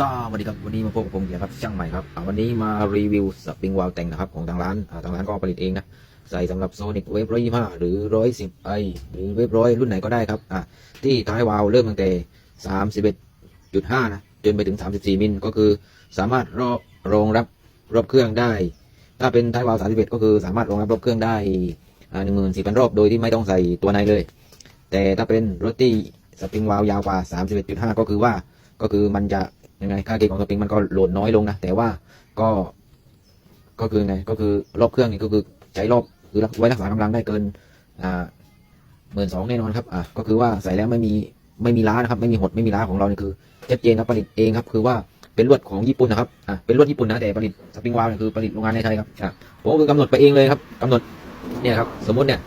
สวัสดีครับวันนี้มาพบกับผมเกียร์ครับช่างใหม่ครับอ่าวันนี้มารีวิวสปริงวาลแต่งนะครับของทางร้านอ่าทางร้านก็ผลิตเองนะใส่สำหรับโซนิกเวฟร้อยยี่ห้าหรือร้อยสิบไอหรือเวฟร้อยรุ่นไหนก็ได้ครับอ่าที่ท้ายวาลเริ่มตั้งแต่สามสิบเอ็ดจุดห้านะจนไปถึงสามสิบสี่มิลก็คือสามารถรอบรองรับรอบเครื่องได้ ถ้าเป็นท้ายวาลสามสิบเอ็ดก็คือสามารถรองรับรอบเครื่องได้หนึ่งหมื่นสี่พันรอบโดยที่ไม่ต้องใส่ตัวในเลย แต่ถ้าเป็นรถที่สปริงวาลยาวกว่าสามสิบเอ็ดจุดห้าก็คือว่าก็คือมันจะ ยังไงค่าเกณฑ์ของสปริงมันก็โหลดน้อยลงนะแต่ว่าก็ก็คือไงก็คือรอบเครื่องนี่ก็คือใช้รอบคือไว้รักษากำลังได้เกินอ่าหมื่นสองแน่นอนครับอะก็คือว่าใส่แล้วไม่มีไม่มีล้านะครับไม่มีหดไม่มีล้าของเราเนี่ยคือชัดเจนครับผลิตเองครับคือว่าเป็นลวดของญี่ปุ่นนะครับอะเป็นลวดญี่ปุ่นนะแต่ผลิตสปริงวาล์วเนี่ยคือผลิตโรงงานในไทยครับอะผมก็คือกำหนดไปเองเลยครับกำหนดเนี่ยครับสมมติเนี่ย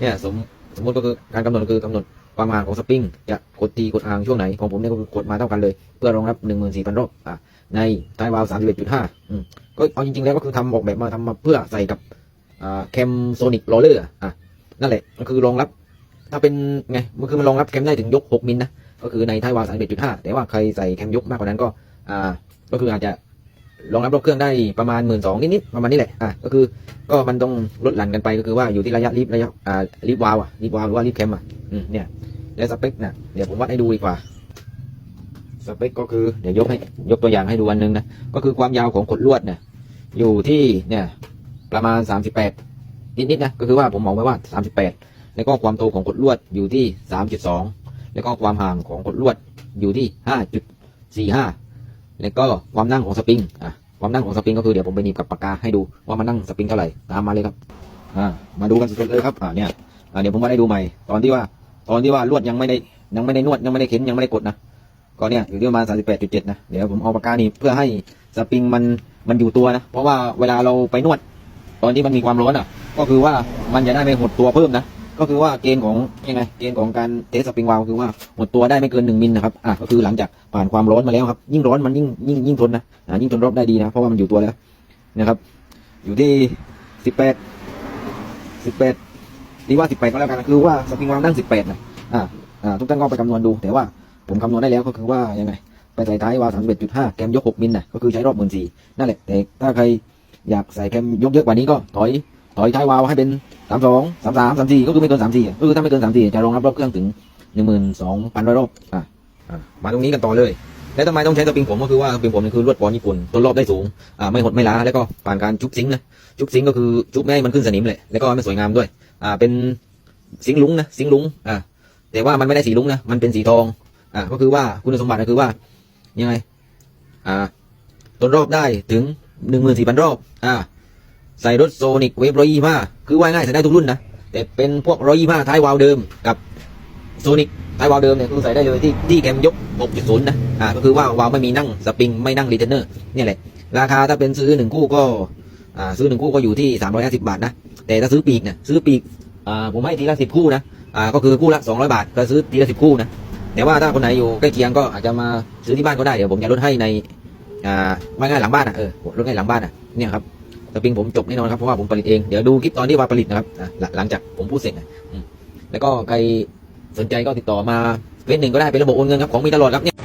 เนี่ยสมสมมติก็คือการกำหนดก็คือกำหนด ความห่างของสปริงจะกดตีกดอ่างช่วงไหนของผมเนี่ยก็คือกดมาเท่ากันเลย เพื่อรองรับ 14,000 รอบอะในท้วาล์ว31.5อืมก็เอาจริงๆแล้วก็คือทำออกแบบมาทำมาเพื่อใส่กับอ่าแคมโซนิกโรเลอร์อะนั่นแหละก็คือรองรับ ถ้าเป็นไงมันคือมันรองรับแคมได้ถึงยก 6 มิลนะก็คือในท้วาล์ว31.5แต่ว่าใครใส่แคมยกมากกว่านั้นก็อ่าก็คืออาจจะ รองรับรอบเครื่องได้ประมาณ1 2ื่นสองนิดๆประมาณนี้แหละอะก็คือก็มันต้องลดหลั่นกันไปก็คือว่าอยู่ที่ระยะรีบระยะอ่ารีบวาล์วอะรีบวาล์วหรือว่ารีบแคมอะอืมเนี่ยและสเปคนะเดี๋ยวผมวัดให้ดูดีกว่าสเปคก็คือเดี๋ยวยกให้ยกตัวอย่างให้ดูอันหนึงนะก็คือความยาวของขดลวดเนี่ยอยู่ที่เนี่ยประมาณ 38 นิดๆนะก็คือว่าผมมองไว้ว่า 38 แล้วก็ความโตของขดลวดอยู่ที่ 3.2 แล้วก็ความห่างของขดลวดอยู่ที่ 5.45 แล้วก็ความนั่งของสปริงอะความนั่งของสปริงก็คือเดี๋ยวผมไปหนีบกับปากกาให้ดูว่ามันนั่งสปริงเท่าไหร่ตามมาเลยครับอ่ามาดูกันสดๆเลยครับอ่าเนี่ยอ่าเดี๋ยวผมว่าได้ดูใหม่ ตอนที่ว่า ตอนที่ว่าลวดยังไม่ได้ยังไม่ได้นวดยังไม่ได้เข็นยังไม่ได้กดนะก็เนี่ยอยู่ที่ประมาณ38.7นะเดี๋ยวผมเอาปากกาหนี่เพื่อให้สปริงมันมันอยู่ตัวนะเพราะว่าเวลาเราไปนวด ตอนที่มันมีความร้อนอะ ก็คือว่ามันจะได้ไม่หดตัวเพิ่มนะ ก็คือว่าเกณฑ์ของยังไงเกณฑ์ของการเทสสปริงวาล์วคือว่าหมดตัวได้ไม่เกิน1มิลนะครับอะก็คือหลังจากผ่านความร้อนมาแล้วครับ ยิ่งร้อนมันยิ่งยิ่งยิ่งทนนะอ่ายิ่งทนรอบได้ดีนะ เพราะว่ามันอยู่ตัวแล้วนะครับ อยู่ที่18 18ดีว่า18ก็แล้วกันคือว่าสปริงวาล์วนั่ง18นะอ่าอ่าทุกท่านก็ไปคำนวณดู แต่ว่าผมคำนวณได้แล้วก็คือว่ายังไงไปใส่ท้ายวาล์ว31.5แกมยก6มิลนะก็คือใช้รอบ14,000นั่นแหละแต่ถ้าใครอยากใส่แกมยกเยอะกว่านี้ก็ถอยถอยท้ายวาล์วให้เป็น 32 33 34ก็คือไม่เกิน34ก็คือถ้าไม่เกิน34จะรองรับรอบเครื่องถึง12,000รอบอะอะมาตรงนี้กันต่อเลย แล้วทำไมต้องใช้สปริงผมก็คือว่าสปริงผมนี่คือลวดปอนญี่ปุ่นทนรอบได้สูงอ่าไม่หดไม่ล้าแล้วก็ผ่านการชุบซิงนะชุบซิงก็คือชุบไม่ให้มันขึ้นสนิมเลยแล้วก็ให้มันสวยงามด้วยอ่าเป็นซิงลุ้งนะซิงลุ้งอ่าแต่ว่ามันไม่ได้สีลุ้งนะมันเป็นสีทองอ่าก็คือว่าคุณสมบัติก็คือว่ายังไงอ่าทนรอบได้ถึงหนึ่งหมื่นสี่พันรอบอ่า ใส่รถโซนิกเวฟร้อยยี่ห้าคือว่าง่ายใส่ได้ทุกรุ่นนะ แต่เป็นพวกร้อยยี่ห้าท้ายวาล์วเดิมกับโซนิกท้ายวาล์วเดิมเนี่ยคือใส่ได้เลยที่ที่แกมยก 6.0 นะ อ่า ก็คือว่าวาล์วไม่มีนั่งสปริงไม่นั่งรีเทนเนอร์เนี่ยแหละ ราคาถ้าเป็นซื้อหนึ่งคู่ก็ อ่า ซื้อหนึ่งคู่ก็อยู่ที่ 350 บาทนะ แต่ถ้าซื้อปีกเนี่ยซื้อปีก อ่า ผมให้ทีละสิบคู่นะ อ่า ก็คือคู่ละ 200 บาท ก็ซื้อทีละสิบคู่นะ แต่ว่าถ้าคนไหนอยู่ใกล้เคียงก็อาจจะมาซื้อที่บ้านก็ได้ เดี๋ยวผมจะลดให้ใน อ่าว่ง่ายหลังบ้านอะ เออลดให้หลังบ้านอะ เนี่ยครับ สปริงผมจบแน่นอนครับ เพราะว่าผมผลิตเอง เดี๋ยวดูคลิปตอนที่ว่าผลิตนะครับหลังจากผมพูดเสร็จนะแล้วก็ใครสนใจก็ติดต่อมาเฟซหนึ่งก็ได้เป็นระบบโอนเงินครับของมีตลอดครับเนี่ย